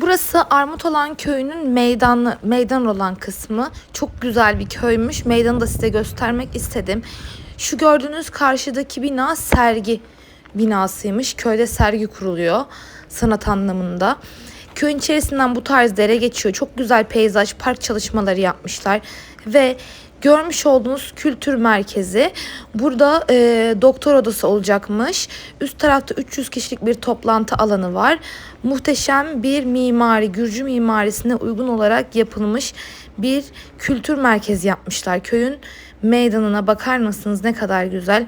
Burası Armutolan köyünün meydanı, meydan olan kısmı. Çok güzel bir köymüş. Meydanı da size göstermek istedim. Şu gördüğünüz karşıdaki bina sergi binasıymış. Köyde sergi kuruluyor sanat anlamında. Köyün içerisinden bu tarz dere geçiyor. Çok güzel peyzaj, park çalışmaları yapmışlar. Ve görmüş olduğunuz kültür merkezi. Burada e, doktor odası olacakmış. Üst tarafta 300 kişilik bir toplantı alanı var. Muhteşem bir mimari, Gürcü mimarisine uygun olarak yapılmış bir kültür merkezi yapmışlar. Köyün meydanına bakar mısınız ne kadar güzel.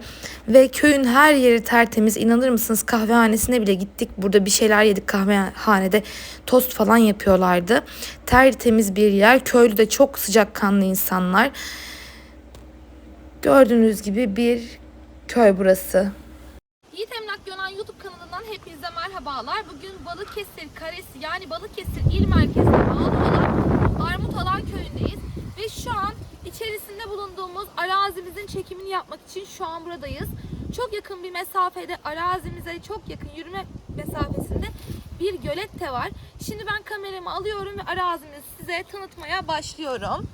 Ve köyün her yeri tertemiz. İnanır mısınız kahvehanesine bile gittik. Burada bir şeyler yedik kahvehanede. Tost falan yapıyorlardı. Tertemiz bir yer. Köylü de çok sıcakkanlı insanlar. Gördüğünüz gibi bir köy burası. Yiğit Emlak Yonan YouTube kanalından hepinize merhabalar. Bugün Balıkesir Karesi yani Balıkesir il merkezine bağlı. Ve şu an içerisinde bulunduğumuz arazimizin çekimini yapmak için şu an buradayız. Çok yakın bir mesafede arazimize çok yakın yürüme mesafesinde bir gölet de var. Şimdi ben kameramı alıyorum ve arazimizi size tanıtmaya başlıyorum.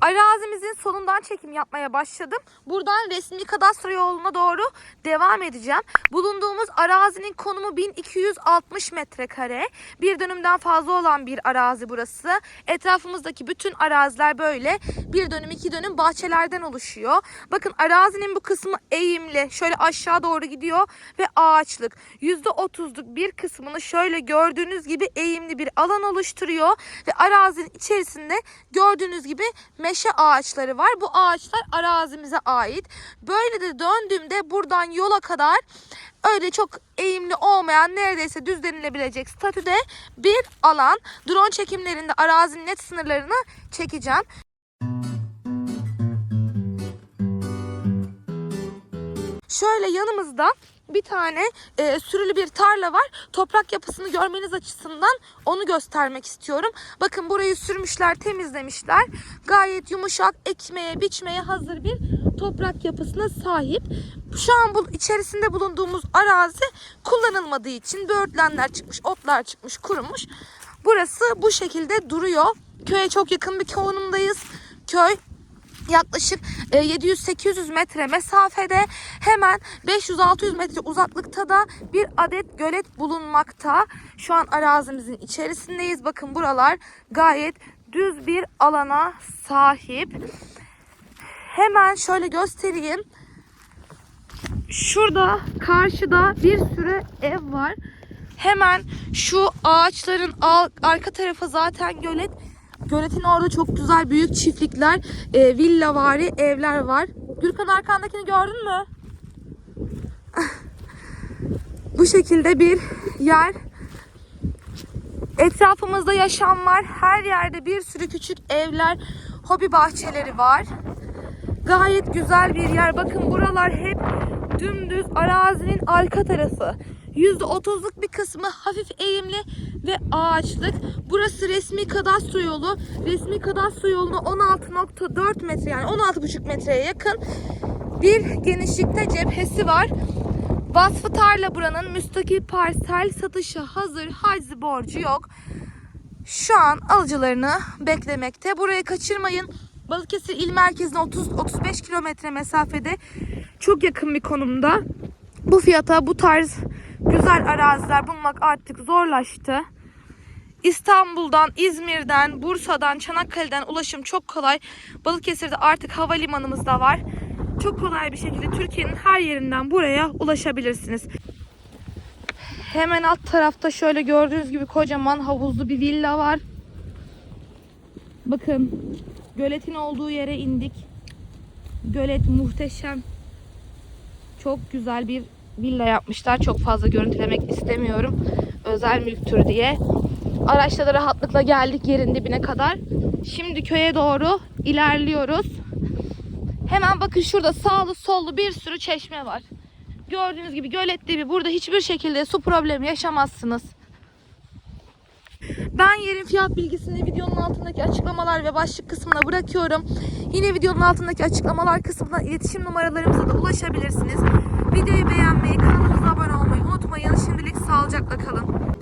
Arazimizin solundan çekim yapmaya başladım. Buradan resmi kadastro yoluna doğru devam edeceğim. Bulunduğumuz arazinin konumu 1260 metrekare. Bir dönümden fazla olan bir arazi burası. Etrafımızdaki bütün araziler böyle. Bir dönüm iki dönüm bahçelerden oluşuyor. Bakın arazinin bu kısmı eğimli. Şöyle aşağı doğru gidiyor ve ağaçlık. %30'luk bir kısmını şöyle gördüğünüz gibi eğimli bir alan oluşturuyor. Ve arazinin içerisinde gördüğünüz gibi meşe ağaçları var. Bu ağaçlar arazimize ait. Böyle de döndüğümde buradan yola kadar öyle çok eğimli olmayan neredeyse düz denilebilecek statüde bir alan. Drone çekimlerinde arazinin net sınırlarını çekeceğim. Şöyle yanımızda bir tane e, sürülü bir tarla var. Toprak yapısını görmeniz açısından onu göstermek istiyorum. Bakın burayı sürmüşler, temizlemişler. Gayet yumuşak, ekmeye, biçmeye hazır bir toprak yapısına sahip. Şu an bu içerisinde bulunduğumuz arazi kullanılmadığı için böğürtlenler çıkmış, otlar çıkmış, kurumuş. Burası bu şekilde duruyor. Köye çok yakın bir konumdayız. Köy yaklaşık e, 700-800 metre mesafede hemen 500-600 metre uzaklıkta da bir adet gölet bulunmakta. Şu an arazimizin içerisindeyiz. Bakın buralar gayet düz bir alana sahip. Hemen şöyle göstereyim. Şurada karşıda bir sürü ev var. Hemen şu ağaçların arka tarafı zaten gölet. Göletin orada çok güzel büyük çiftlikler, e, villavari evler var. Gürkan arkandakini gördün mü? Bu şekilde bir yer. Etrafımızda yaşam var. Her yerde bir sürü küçük evler, hobi bahçeleri var. Gayet güzel bir yer. Bakın buralar hep dümdüz arazinin arka tarafı. %30'luk bir kısmı hafif eğimli ve ağaçlık. Burası resmi kadastro yolu. Resmi kadastro yoluna 16.4 metre yani 16,5 metreye yakın bir genişlikte cephesi var. Vasfı tarla buranın müstakil parsel satışa hazır haciz borcu yok. Şu an alıcılarını beklemekte. Burayı kaçırmayın. Balıkesir il merkezine 30-35 kilometre mesafede çok yakın bir konumda. Bu fiyata bu tarz güzel araziler bulmak artık zorlaştı. İstanbul'dan, İzmir'den, Bursa'dan, Çanakkale'den ulaşım çok kolay. Balıkesir'de artık havalimanımız da var. Çok kolay bir şekilde Türkiye'nin her yerinden buraya ulaşabilirsiniz. Hemen alt tarafta şöyle gördüğünüz gibi kocaman havuzlu bir villa var. Bakın göletin olduğu yere indik. Gölet muhteşem. Çok güzel bir villa yapmışlar. Çok fazla görüntülemek istemiyorum. Özel mülktür diye. Araçla da rahatlıkla geldik yerin dibine kadar. Şimdi köye doğru ilerliyoruz. Hemen bakın şurada sağlı sollu bir sürü çeşme var. Gördüğünüz gibi gölet dibi. Burada hiçbir şekilde su problemi yaşamazsınız. Ben yerin fiyat bilgisini videonun altındaki açıklamalar ve başlık kısmına bırakıyorum. Yine videonun altındaki açıklamalar kısmına iletişim numaralarımıza da ulaşabilirsiniz. Videoyu beğenmeyi, kanalımıza abone olmayı unutmayın. Şimdilik sağlıcakla kalın.